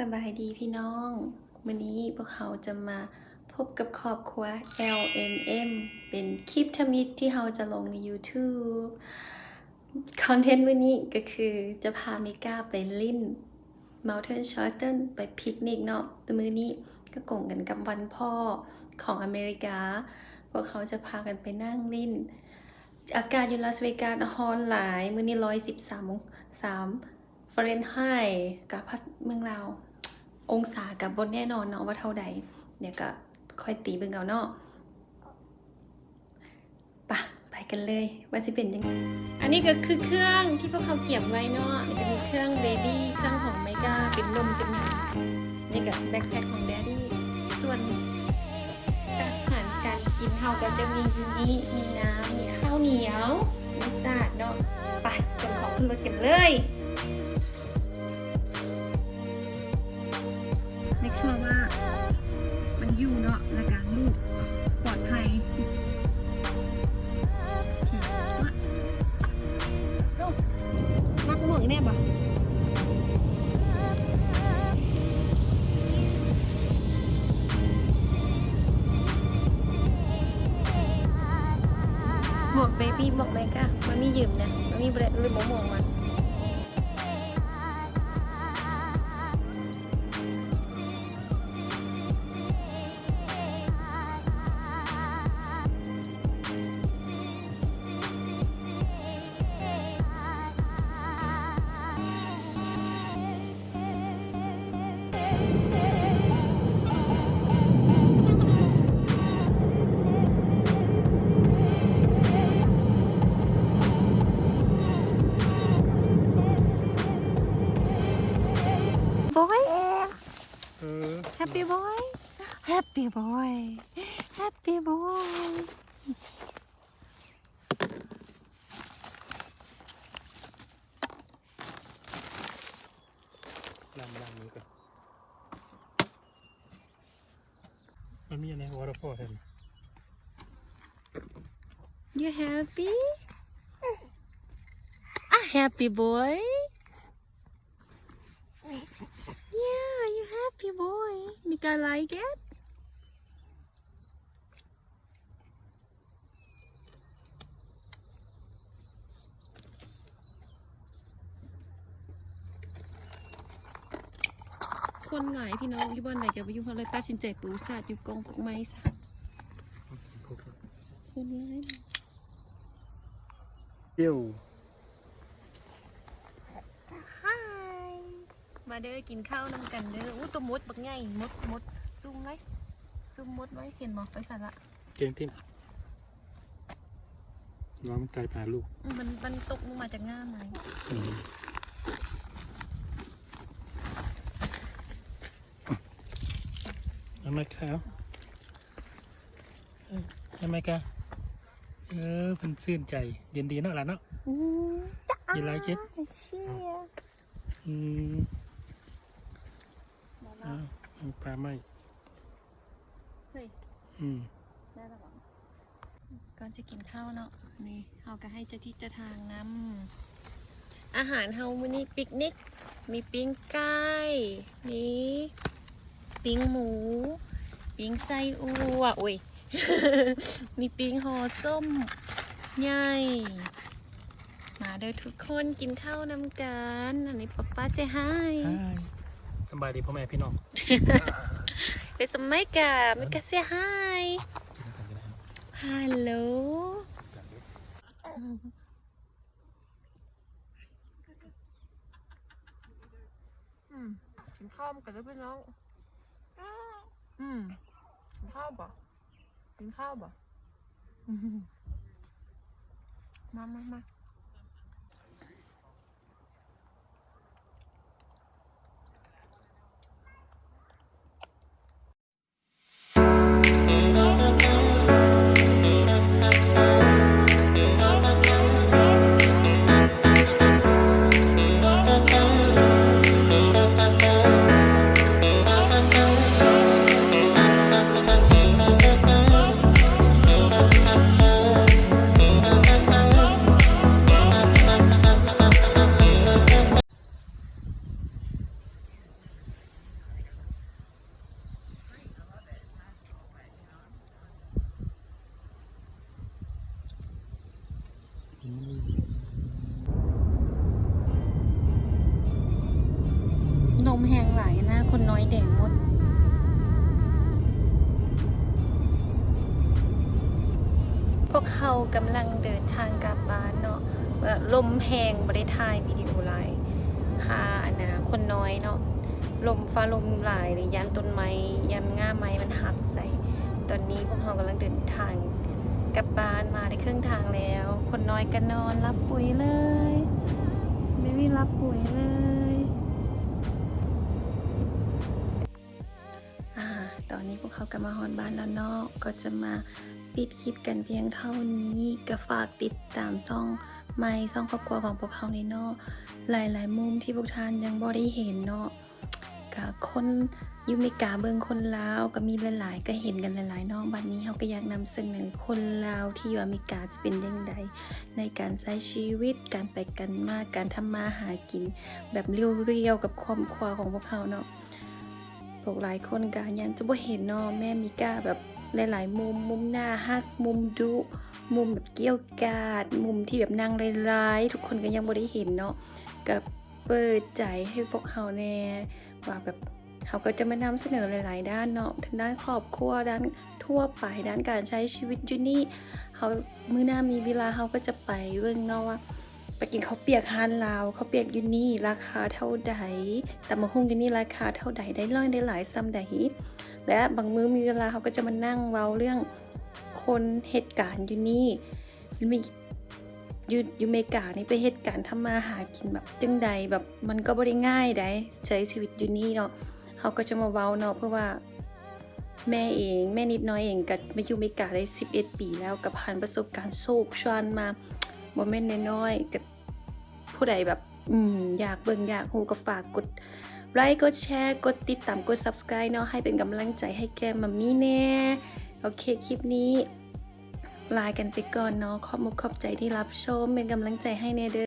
สบายดีพี่น้อง วันนี้พวกเขาจะมาพบกับครอบครัว LMM เป็นคลิปทมิตที่เราจะลงใน YouTube คอนเทนต์วันนี้ก็คือจะพาเมก้าไปลิ่น Mountain s h o t t l e ไปปิกนิกเนาะแต่มือนี้ก็กงกันกับวันพ่อของอเมริกา พวกเขาจะพากันไปนั่งลิ่นอากาศอยู่ลาสเวกัสฮอนหลาย มือนี้ร้อยสิบสามองสาม ฟาเรนไฮต์กับพัสเมืองลาวองศากับบนแน่นอนเนาะว่าเท่าใดเดี๋ยวก็ค่อยตีเบิ่งเอาเนาะปะไปกันเลยว่าสิเป็นยังไงอันนี้ก็คือเครื่องที่พวกเขาเก็บไว้เนาะนี่ก็คือเครื่องเบบี้เครื่องของไมก้าเป็นลมเป็นหยังนี่ก็แบ็คแพ็คของแดดดี้ส่วนอาหารการกินเขาก็จะมีนี้มีน้ำมีข้าวเหนียวมีสาดเนาะไปจนของขึ้นรถกันเลย แน่ปะหมวกเบบี้บอกไหมกะมันมียืมนะมันมีเบรดหรือหมวกหมวกมัน happy boy happy boy happy boy ล้างล้างมือก่อนมันมีอะไรวอเตอร์ฟอลเห็น you happy a happy boy you happy boy Mika like it คนหลายพี่น้องอยู่บ้านไหนจะไปยุ่งเขาเลยตัดสินใจปลูกสาดอยู่กองกกไม้ซะคนร้ายเดี่ยวมาเด้อกินข้าวนำกันเด้ออู้ตัวมดบักใหญ่มดมดซุ่มไว้ซุ่มมดไว้เห็นบอกไปสั่นละเก่งที่น้องตายพาลูกอืมมันมันตกลงมาจากง่ามไหมอืมเอาไหมครับเอ้ยเอาไหมครับเออเพิ่นชื่นใจ เย็นดีเนาะหล่ะเนาะอู้ You like it? เชียอืมอ้าวเอา ปลาไหมเฮ้ยอืมได้แล้วเหรอก่อนจะกินข้าวเนาะนี่เฮาก็ให้เจ้าที่เจ้าทางนำอาหารเฮามื้อนี้ปิกนิก มีปิ้งไก่มีปิ้งหมู ปิ้งไส้อั่วอุ้ยมีปิ้งห่อส้มใหญ่มาเด้อทุกคนกินข้าวนำกัน อันนี้ป๊าป๊าเซฮายฮายส บายดีพ่อแม่พี่น้องเดสมัยกามิกาเซฮายกินกันก็ได้ฮัลโหลกินข้าวกันด้วยพี่น้อง อืมกินข้าวป่ะกินข้าวป่ะมามามา คนน้อยแดงหมด พวกเขากำลังเดินทางกลับบ้านเนาะลมแหงบริทายวิดีโอไลน์ค่ะอันะคนน้อยเนาะลมฟ้าลมหลายหรือยันต้นไม้ยันง่าไม้มันหักใส่ ตอนนี้พวกเขากำลังเดินทางกลับบ้านมาได้ครึ่งทางแล้ว คนน้อยก็นอนรับปุ๋ยเลย ไม่มีรับปุ๋ยเลย นี้พวกเขากลับมาฮอนบ้านแล้วเนาะก็จะมาปิดคลิปกันเพียงเท่านี้ก็ฝากติดตามซ่องไม่ซ่องครอบครัวของพวกเขาในเนาะหลายๆ มุมที่พวกท่านยังบ่ได้เห็นเนาะกับคนยูเมกาเบิงคนลาวก็มีหลายๆ ก็เห็นกันหลายๆนาะบัดนนี้เขาก็อยากนำเสนอคนลาวที่อยู่อเมริกาจะเป็นยังไงในการใช้ชีวิตการไปกันมากการทำมาหากิน แบบเรียวๆกับครอบครัวของพวกเขาเนาะ พวกหลายคนก็ยังจะบ่เห็นเนาะแม่มิก้าแบบหลายๆมุมมุมหน้าฮักมุมดุมุมแบบเกี้ยวกาด มุมที่แบบนางร้ายๆทุกคนก็ยังบ่ได้เห็นเนาะกับเปิดใจให้พวกเขาแน่ว่าแบบเขาก็จะมานำเสนอหลาย ๆ ด้านเนาะทางด้านครอบครัวด้านทั่วไปด้านการใช้ชีวิตอยู่นี่เขามื้อหน้ามีเวลาเขาก็จะไปเบิ่งเนาะว่า กินข้าวเปียกฮานลาวข้าวเปียกยูนี่ราคาเท่าใดแต่มาฮุ่งยูนี่ราคาเท่าใดได้ร้อยได้หลายซ้ำใดและบางมื้อมีเวลาเขาก็จะมานั่งเว้าเรื่องคนเหตุการณ์ยูนี่มีอยูอยูเมกานี่ไปเหตุการณ์ทำมาหากินแบบจังใดแบบมันก็บ่ได้ง่ายได้ใช้ชีวิตยูนี่เนาะเขาก็จะมาเว้าเนาะเพราะว่าแม่เองแม่นิดน้อยเองก็มาอยู่อเมริกาได้ 11 ปีแล้วกับผ่านประสบการณ์โชคชวนมาบ่แม่นน้อยๆกับ ผู้ใดแบบอืมอยากเบิ่งอยากฮูก็ฝากกดไลค์กดแชร์กดติดตามกด Subscribe เนาะให้เป็นกำลังใจให้แกมัมมี่แน่ โอเค คลิปนี้ ลากันไปก่อนเนาะขอบมุกขอบใจที่รับชมเป็นกำลังใจให้แนเด้อ